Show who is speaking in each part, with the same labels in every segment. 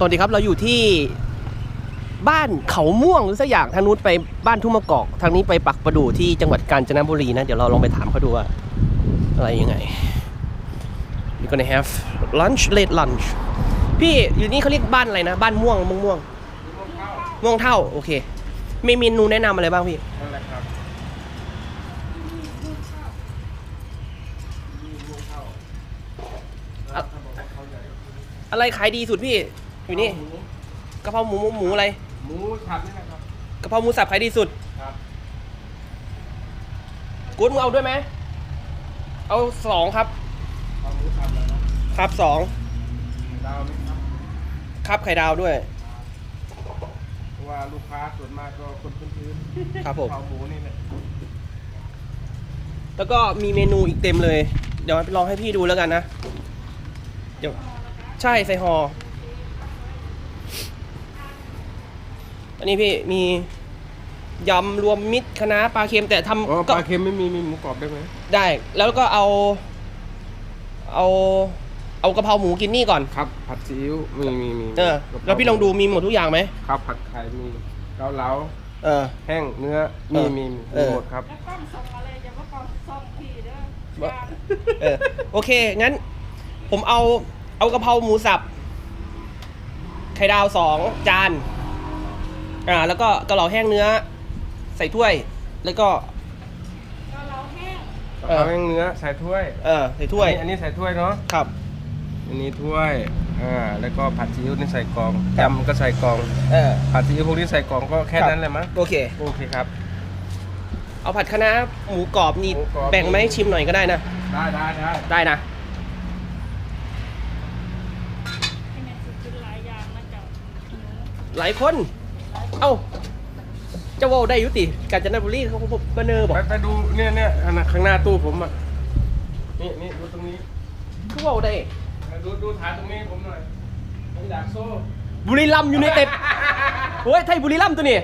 Speaker 1: สวัสดีครับเราอยู่ที่บ้านเขาม่วงหรือสักอย่างทางนู้นไปบ้านทุ่งมะกอก ทางนี้ไปปักประดู่ที่จังหวัดกาญจนบุรีนะ เดี๋ยวเราลองไปถามเขาดูว่า อะไรยังไง We're gonna have lunch late lunch พี่อยู่นี่เขาเรียกบ้านอะไรนะ บ้านม่วงม่วงม่วงม่วงเท่า โอเคมีเมนูแนะนำอะไรบ้างพี่
Speaker 2: นั่นแหละครับ
Speaker 1: อะไรขายดีสุดพี่ อยู่นี่กะเพราหมูหมูหมูอะไร
Speaker 2: หมูฉับนี่นะครับ
Speaker 1: กะเพราหมูสับขายดีสุด
Speaker 2: ครับ
Speaker 1: กูดมึงเอาด้วยไหมเอาสองครับ
Speaker 2: เอาหมูฉับแล้วนะครับ
Speaker 1: สอง
Speaker 2: ดาวไหมครับ
Speaker 1: ครับไข่ดาวด้วย
Speaker 2: เพราะว่าลูกค้าส่วนมากก็คนพื้นๆ
Speaker 1: ครับผม
Speaker 2: เอาหมูนี่แหละ
Speaker 1: แล้วก็มีเมนูอีกเต็มเลย เดี๋ยวลองให้พี่ดูแล้วกันนะ เดี๋ยว ใช่ใส่ห่อ อันนี้พี่มียำรวมมิตรคณะน้าปลาเค็มแต่
Speaker 2: อ๋อ
Speaker 1: ทำ
Speaker 2: ป
Speaker 1: ก็
Speaker 2: ลาเค็มไม่มีมีหมูกรอบได้ไหม
Speaker 1: ได้ แล้วก็เอา เอา เอากะเพราหมูกินนี่ก่อน
Speaker 2: ครับ ผัดซีอิ๊วมีมีมี
Speaker 1: เออ แล้วพี่ลองดูมีหมดทุกอย่างไหม
Speaker 2: ครับผัดไข่มีเกาเหลา
Speaker 1: เออ
Speaker 2: แห้งเนื้อ
Speaker 1: เอ
Speaker 2: มี
Speaker 1: อ
Speaker 2: มีมี
Speaker 1: เออ
Speaker 2: หมดครับ
Speaker 3: แล้วกล้องส่งอะไรอย่าว่ากล้องส่งพี่เด้อ
Speaker 1: ว่าเออ โอเค งั้น ผมเอา เอากะเพราหมูสับ ไข่ดาวสองจาน อ่าแล้วก็เกะเหลาแห้งเนื้อ ใส่ถ้วย แล้วก็
Speaker 3: ก็เราแห้ง
Speaker 2: กะเพราแห้งเนื้อใส่ถ้วย
Speaker 1: เออใส่ถ้วย
Speaker 2: อันนี้อันนี้ใส่ถ้วยเนาะ
Speaker 1: ครับ
Speaker 2: อันนี้ถ้วยอ่าแล้วก็ผัดซีอิ๊วนี่ใส่กล่องยำก็ใส่กล่อง
Speaker 1: เออ
Speaker 2: ผัดซีอิ๊วพวกนี้ใส่กล่องก็แค่
Speaker 1: ครับ
Speaker 2: นั้นแหละมั้ง
Speaker 1: โอเค
Speaker 2: โอเคครับ
Speaker 1: เอาผัดคะน้าหมูกรอบนี่
Speaker 2: หมูกรอบ
Speaker 1: แบ่งไหมาให้ชิมหน่อยก็ได้นะ
Speaker 2: ได้ได้ได้
Speaker 1: ได้นะ
Speaker 3: ให้แม่สุดกินหลายอย่างนะเจ้าหนู
Speaker 1: หลายคน เอ้าเจ้าเว่าได้อยุติกาญจนบุรีเขาเขาบเนอร์บอก
Speaker 2: ไปไปดูเนี่ยเนี่ยอันนั้นข้างหน้าตู้ผมอะ นี่นี่ดูตรงนี้
Speaker 1: เขาเว่าได้
Speaker 2: ดูดูฐานตรงนี้ผมหน่อยผมอยากโซ่
Speaker 1: บุรีรัมย์ยูไนเต็ดโอ้ยไทยบุรีรัมย์ตัวนี้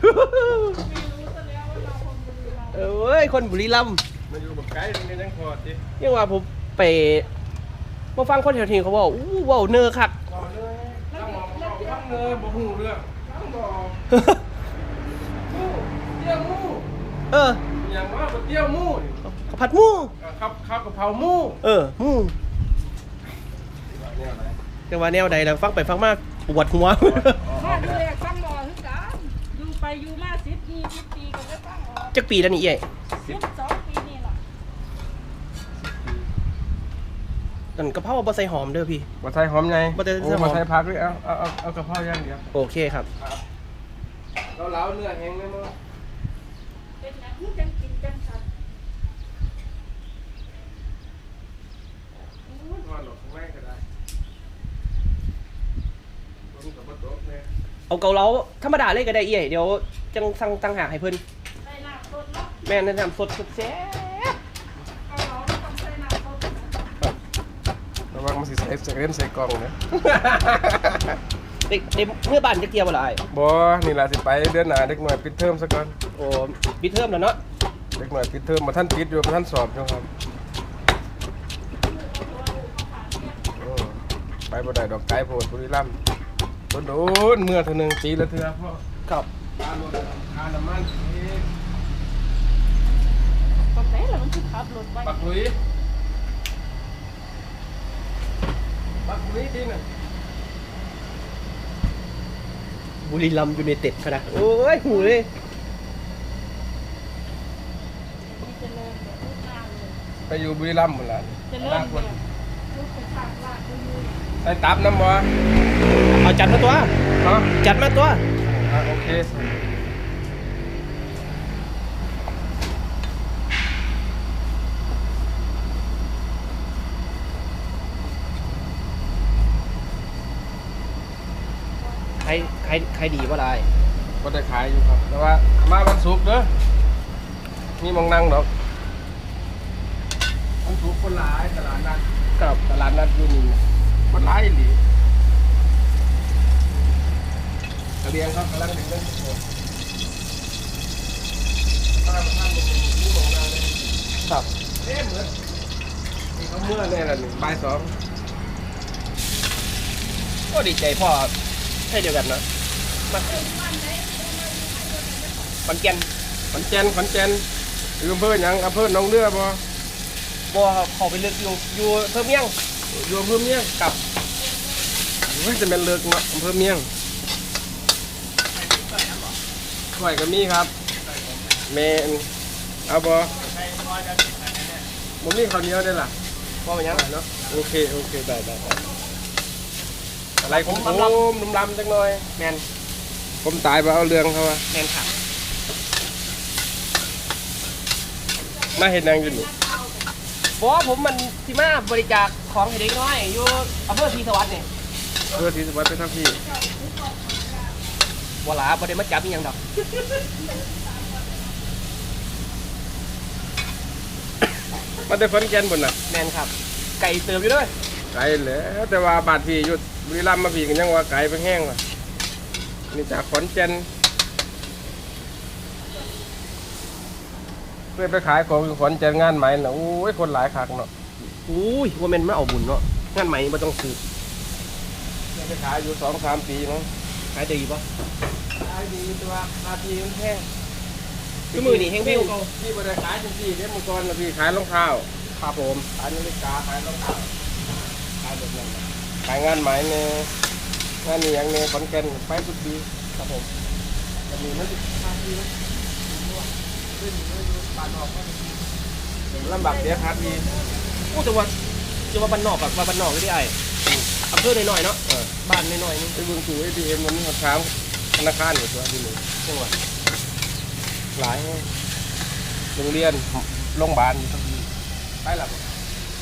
Speaker 3: ไม่รู้ซะแล้วว่าเราคงดูเรา
Speaker 1: เอ้ยคนบุรีรัมย์
Speaker 2: มาอยู่แบบไกด์ตรงนี้ยังพอดิ
Speaker 1: ยังว่าผมไปมาฟังคนแถวทีเขาบอกอู้เว้าเนอร์คัก
Speaker 2: ก่อนเลยต้องมองมองฟังเลยบ่หูเรื่องต้องบอกมู เตี้ยวมู
Speaker 1: เออ
Speaker 2: อย่างว่าบ่เตี้ยวมูนี่
Speaker 1: ข้าวผัดหมู
Speaker 2: อ่าข้าวข้าวกะเพรามู
Speaker 1: เออหมู
Speaker 2: เนี่ยอะไร
Speaker 1: แต่ว่าแนวใดแล้วฟังไปฟังมาปวดหัว
Speaker 3: มาดูแลซ้ำหมอคือกันอยู่ไปอยู่มาสิบยี่สิบปีก็ไม่ต้องออก
Speaker 1: จักปีแล้วนี่เอ้ย
Speaker 3: สิบสองปีนี่แหละ
Speaker 1: ตอนกะเพราบ่ใส่หอมเด้อพี่
Speaker 2: บ่ใส่หอมไง
Speaker 1: บ่ใส่หอม
Speaker 2: โอ้บ่ใส่ผักด้วยเอาเอาเอาเอากะเพราอย่างเดียว
Speaker 1: โอเคครับ
Speaker 2: เราเล้าเนื้อแห้งเลยมั้ง
Speaker 3: เป็นอย่างที่จังกินจังสัน
Speaker 2: นอนหลบข้างแรกก็ได้ผมกับบ่ตกเนี่ย
Speaker 1: เอาเกาเหลาธรรมดาเลยก็ได้เอ้ยเดี๋ยวจังสั่งตั้งหากให้เพิ่น
Speaker 3: ใส่น้ำสดเนาะ
Speaker 1: แม่แนะนำสดสุดแซ่บ
Speaker 3: เอาเราไม่ต้องใส่น้ำสดนะ
Speaker 2: ระวังมันสิใส่ใส่เล่นใส่กล่องนะ
Speaker 1: เด็กเด็กเมื่อบ้านจักเกียวบ่ล่ะอ้าย
Speaker 2: บ่นี่ล่ะสิไปเดือนหน้าเด็กหน่อยปิดเทอมซะก่อน
Speaker 1: โอ้บิดเทอมแล้วเนาะ
Speaker 2: เด็กหน่อยปิดเทอมบ่ทันปิดอยู่บ่ทันสอบอยู่ครับเออไปบ่ได้ดอกไกลโพดบุรีรัมย์โดนๆเมื่อเท่านึงปีละเทื่อพ่อ
Speaker 1: ครับ
Speaker 2: ค่ารถค่าน้ำมันเอ๊ะ
Speaker 3: ตรงไหนล่ะมันคือขับรถไป
Speaker 2: ปักหลุยปักหลุยดีน่ะ
Speaker 1: บุรีรัมย์ยูไนเต็ดพะนะโอ้ยหูเลย
Speaker 3: มีเจริญแบบรูปหน้าเลย
Speaker 2: ไปอยู่บุรีรัมย์หมดละ
Speaker 3: เจริญ
Speaker 2: ล่างค
Speaker 3: แบ
Speaker 2: น
Speaker 3: บรูปเป็นทางลาดก็อยู่
Speaker 2: ใส่ตับน้ำบ่
Speaker 1: เอาจัดมาตัว
Speaker 2: เนาะ
Speaker 1: จัดมาตัว
Speaker 2: อะโอเค
Speaker 1: ใครใครใครดีบ่ได้
Speaker 2: ก็ได้ขายอยู่ครับ แต่ว่ามาวันศุกร์เด้อมีหมองนั่งดอกวันศุกร์คนหลายตลาดนัด
Speaker 1: ครับ
Speaker 2: ตลาดนัดอยู่นี่คนหลายอีหลีกระเบียงครับกำลังเด็กเล่นโอ้ถ้ามาทำเป็นมีหมองนั่งเลย
Speaker 1: ครับ
Speaker 2: เอ๊ะเหมือนนี่เขาเมื่อแน่ละนี่บ่ายสอง
Speaker 1: ก็ดีใจพ่อให้เดียวกันเนาะ มาขอนแก่น
Speaker 2: ขอนแก่นขอนแก่นอยู่อำเภอหยังอำเภอหนองเรือบ่
Speaker 1: บ่เข้าไปลึกอยู่อยู่เพิ่มเมียง
Speaker 2: อยู่อำเภอเมียง
Speaker 1: กับ
Speaker 2: เฮ้ยจะเป็นเลิกเนาะอำเภอเมียงข่อยก็มีครับเมนเอาบ่ผมมีข้าวเหนียวได้ล่ะ
Speaker 1: บ่เป็นหยัง
Speaker 2: เนาะโอเคโอเคได้ได้ได้อะไรผม
Speaker 1: ผม
Speaker 2: ผ
Speaker 1: ลำ
Speaker 2: มนุ่มลำจังหน่อย
Speaker 1: แมน
Speaker 2: ผมตายไปเอาเรื่องเขาว่า
Speaker 1: แมนครับ
Speaker 2: มาเห็นนางอยู่นี่
Speaker 1: บ่ผมมันที่มาบริจาคของให้เด็กน้อยอยู่อำเภอศรีสวัสดิ์นี่
Speaker 2: เพื่อที่สวัสดิ์ไปทั้งพี่
Speaker 1: บ่หลาบ่ได้มาจับอีหยังดอก
Speaker 2: มาแต่ขอนแก่นบนน่ะ
Speaker 1: แมนครับ ไก่เติมอยู่เด้วย
Speaker 2: ไกลแหล้วแต่ว่าบาดพี่อยู่บุรีรัมย์มาพี่กันยังว่าไกลไปแห้งว่ะ นี่จากขอนแก่นเพื่อไปขายของอยู่ขอนแก่นงานไหมน่ะโอ้ยคนหลายคักเนาะ
Speaker 1: อุ้ยว่าแม่นมาเอาบุญเนาะงานใหม่บ่ต้องซื้อ
Speaker 2: เพื่อไปขายอยู่สองสามปีมั้ง
Speaker 1: ขายดีป่ะ
Speaker 2: ขายดีตัวราคามันแพง
Speaker 1: คือมือนี่แห้งๆ
Speaker 2: พี่พี่บริขายจริงๆเดี๋ยวมังกรนะพี่ขายรองเท้า
Speaker 1: ครับผม
Speaker 2: ขายนาฬิกาขายรองเท้าขายแบบนั้นน่ะขายงานไหมเนี่ย งานนี้อย่างเนี่ยขอนแก่นไปทุกปี
Speaker 1: ครับผม
Speaker 2: จะมีมันจะค่าที่นะขึ้นเลยปานออกก็ลำบากเสียค่าที่
Speaker 1: อู้แต่ว่าจะว่าบ้านนอกกับว่าบ้านนอกไม่ได้ไอ้อำเภอน้อยๆเนาะ
Speaker 2: เออ
Speaker 1: บ้านน้อยๆนี่
Speaker 2: ไปเบิ่งตู้เอทีเอ็มมันมีคำถามธนาคารอยู่ตัวที่นี่
Speaker 1: จังหวัด
Speaker 2: หลายแห่งโรงเรียนโรงพยาบาลอยู่ทั้งที่ไปหลับ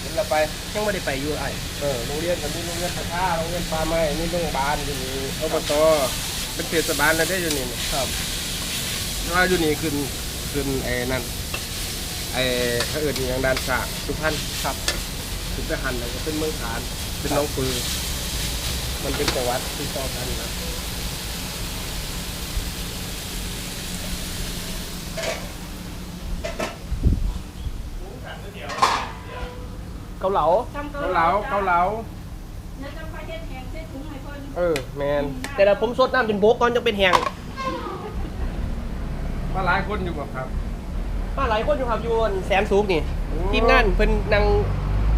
Speaker 2: เห็นเราไป
Speaker 1: ยังไม่ได้ไปอยู่ไอ้
Speaker 2: เออโรงเรียนกันที่โรงเรียนพระท่าโรงเรียนป่าไม้นี่โรงพยาบาลอยู่นี่อบตเป็นเทศบาลแล้วได้อยู่นี่ครับว่าอยู่นี่ขึ้นขึ้นไอ้นั่นไอ้เขาเอิญอย่างด้านสากสุพรรณครับถึงไปหันแล้วก็เป็นเมืองฐานเป็นหน้องปือ มันเป็นจังหวัดที่ต่อกันนะ
Speaker 1: เกาเหลา
Speaker 3: ทำ
Speaker 2: เกาเหลาเกาเหลา
Speaker 3: เดี๋ยวจะไปเฮ็ดแหงใส่ถุงให้เพิ่น
Speaker 2: เออแมน
Speaker 1: แต่เราผมสดน้ำจนโบกก่อนจะเป็นแหง
Speaker 2: มาหลายคนอยู่บ่ครับ
Speaker 1: มาหลายคนอยู่ครับอยู่อันแสนสูงนี่
Speaker 2: โอ้
Speaker 1: ทีมงานเพิ่นนั่ง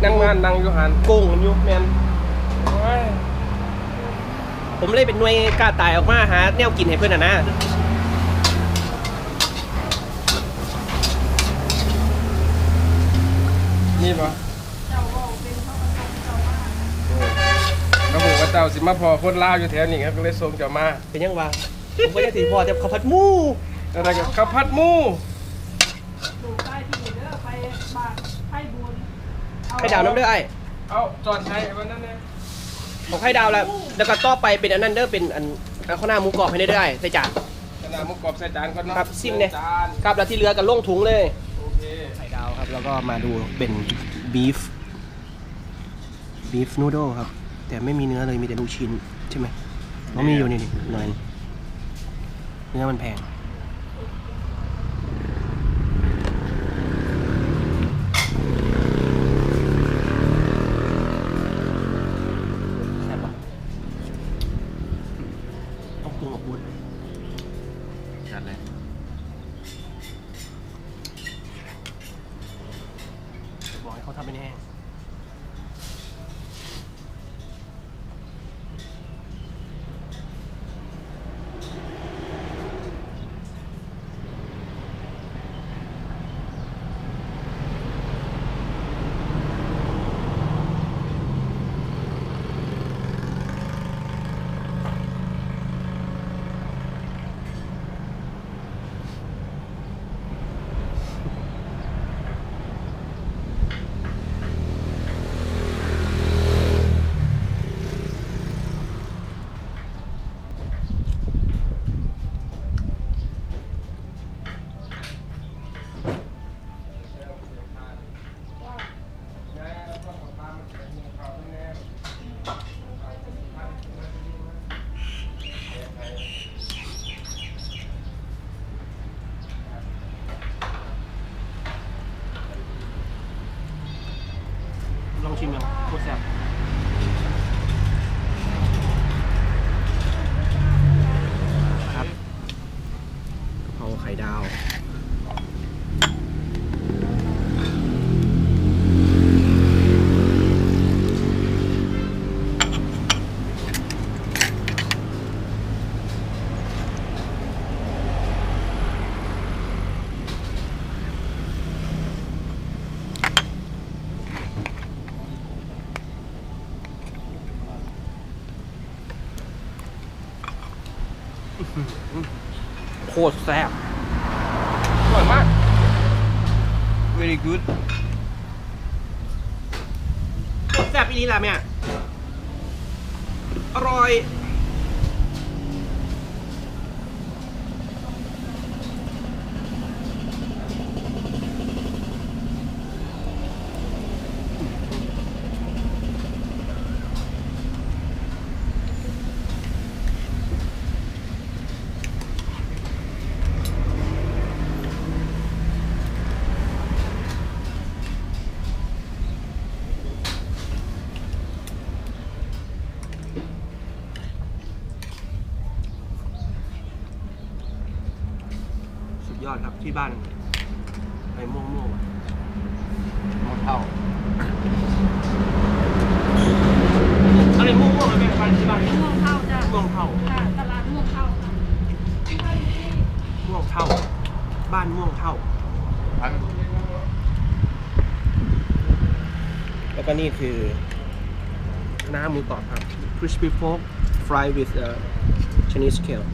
Speaker 2: นั่งงานนั่งอยู่หัน
Speaker 1: โกงกันอยู่แมน
Speaker 2: โอ้ย
Speaker 1: ผมเลยเป็นหน่วยกล้าตายออกมาหาแนวกินให้เพื่อนอะนะ
Speaker 2: นี่บ่
Speaker 3: เจ้า
Speaker 2: สิมาพอคนลาวอยู่แถวนี้ครับก็เลยส่งเจ้ามา
Speaker 1: เป็นยังวะผมก็จะถือพอแต่ข้าวผัดหมู
Speaker 2: แล้วก็ข้าวผัดหมู
Speaker 3: ดูใต้ที่เด้อไปบาทให้บุญเอ
Speaker 1: ไข่ดาวน้ำเด้อไอ้
Speaker 2: เอาจอดใช้วันนั้นเนี่ย
Speaker 1: ของไข่ดาวแล้วแล้วก็ต่อไปเป็นอันนั้นเด้อเป็นอันอันข้าวหน้าหมูกรอบให้ได้เด้อไอ้ใส่จาน
Speaker 2: ขนาดหมุกกรอบใส่จานก่อนเนาะ
Speaker 1: ครับซิมเนี่ย
Speaker 2: จาน
Speaker 1: ครับแล้วที่เหลือกันลงถุงเลย
Speaker 2: โอเค
Speaker 1: ไข่ดาวครับแล้วก็มาดูเป็นบีฟบีฟนูโดครับ แต่ไม่มีเนื้อเลยมีแต่ลูกชิ้นใช่ไหม nó มีอยู่นี่นี่หน่อยเนื้อมันแพงแซ่บปะต้องปรุงออกบุญ
Speaker 2: จัดเลย
Speaker 1: บอกให้เขาทำเป็นแห้ง ตรแซ่บ
Speaker 2: อร่อยมาก
Speaker 1: very good โคตรแซ่บอีนี่แหละแม่อร่อย อดครับที่บ้านไอ้ม่วงม่วงๆอะ
Speaker 2: หมดเท่า
Speaker 1: อะไรม่วงม่วงๆอะแม่บ้านที่บ้าน
Speaker 3: ม่วงเข้าจ้ะ
Speaker 1: ม่วงเท่า
Speaker 3: ค่ะตลาดม่วงเข้าค่ะ
Speaker 1: ม่วงเท่า บ้านม่วงเท่า
Speaker 2: พัน
Speaker 1: แล้วก็นี่คือคณะหมูกรอบครับ crispy pork fry with uh, Chinese kale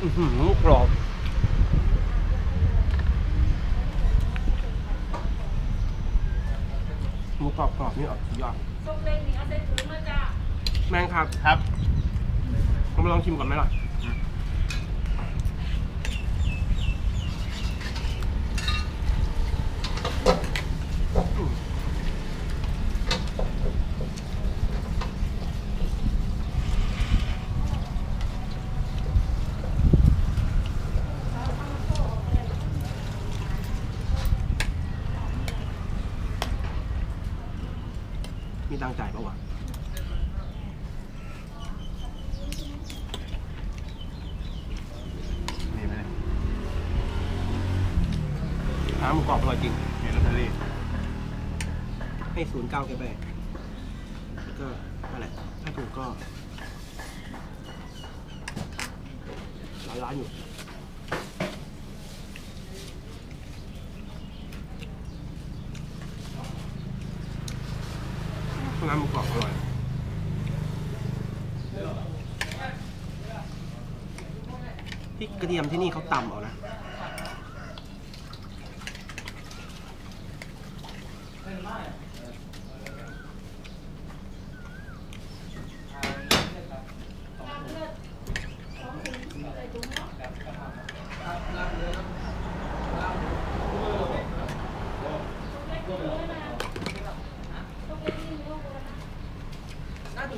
Speaker 1: อื้อหือหมูกรอบ หมูกรอบกรอบนี่ออกสุดยอด
Speaker 3: ส้มเล้งนี่เอาใส่ถุงมาจ้ะ
Speaker 1: แม่งครับ
Speaker 2: ครับ
Speaker 1: ผมมาลองชิมก่อนไหมล่ะ มี ตั้งใจปะวะ
Speaker 2: นี่ไหมน้ำ
Speaker 1: หมูกรอบอร่อยจริง
Speaker 2: มีลอตเตอรี่
Speaker 1: ให้ศูนย์เก้าแกไปแล้วก็นั่นแหละ ถ้าถูกก็ร้านร้านอยู่ น้ำมูกรอบอร่อยพริกกระเทียมที่นี่เขาตำเอานะ อ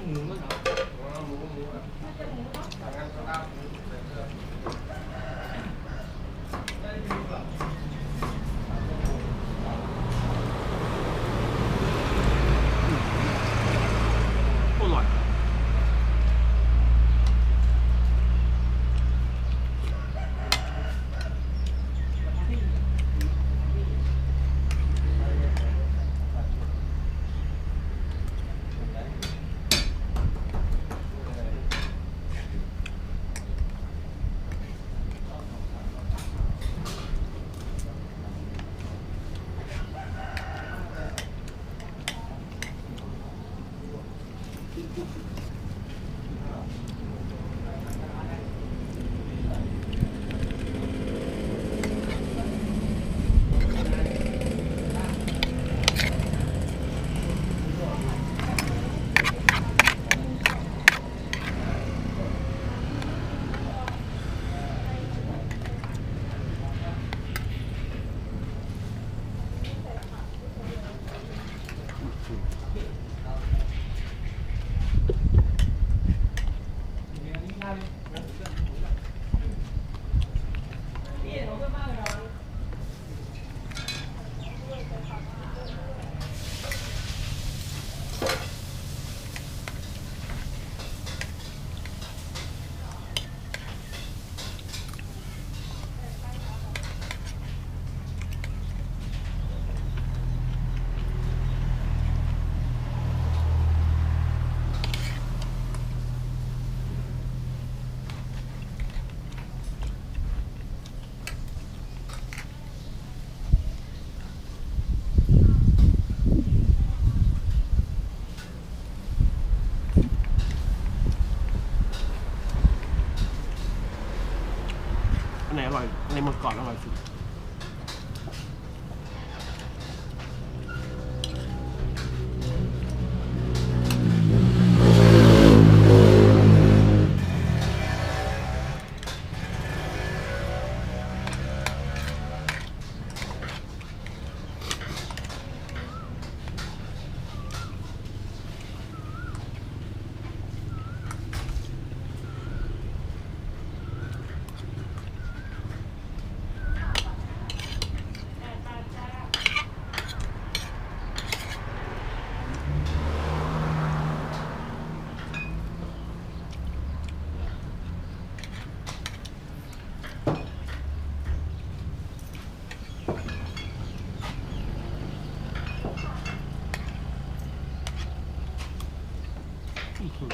Speaker 1: มี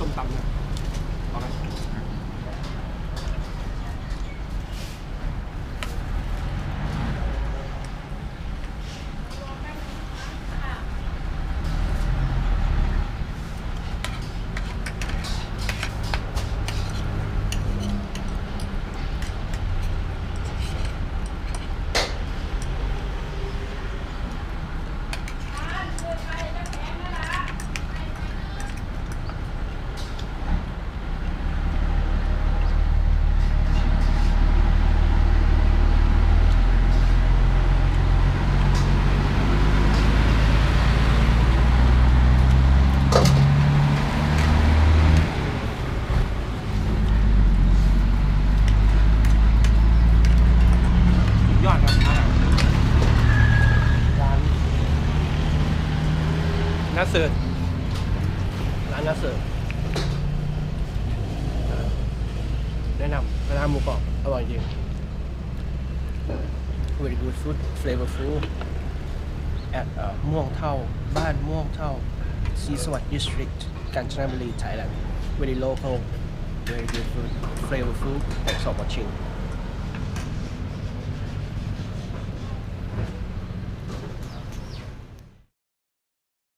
Speaker 1: ส้มตำเนี่ยเอาไหมสุด ยอดครับร้านนาเสิร์ร้านนาเสิร์แนะนำแนะนหมูกรอบอร่อยจริง very good food flavorful at เอ่อม่วงเท่าบ้านม่วงเท่าซีสวัสดิ์ district กาญจนบุรี Thailand very local very good food flavorful thanks for watching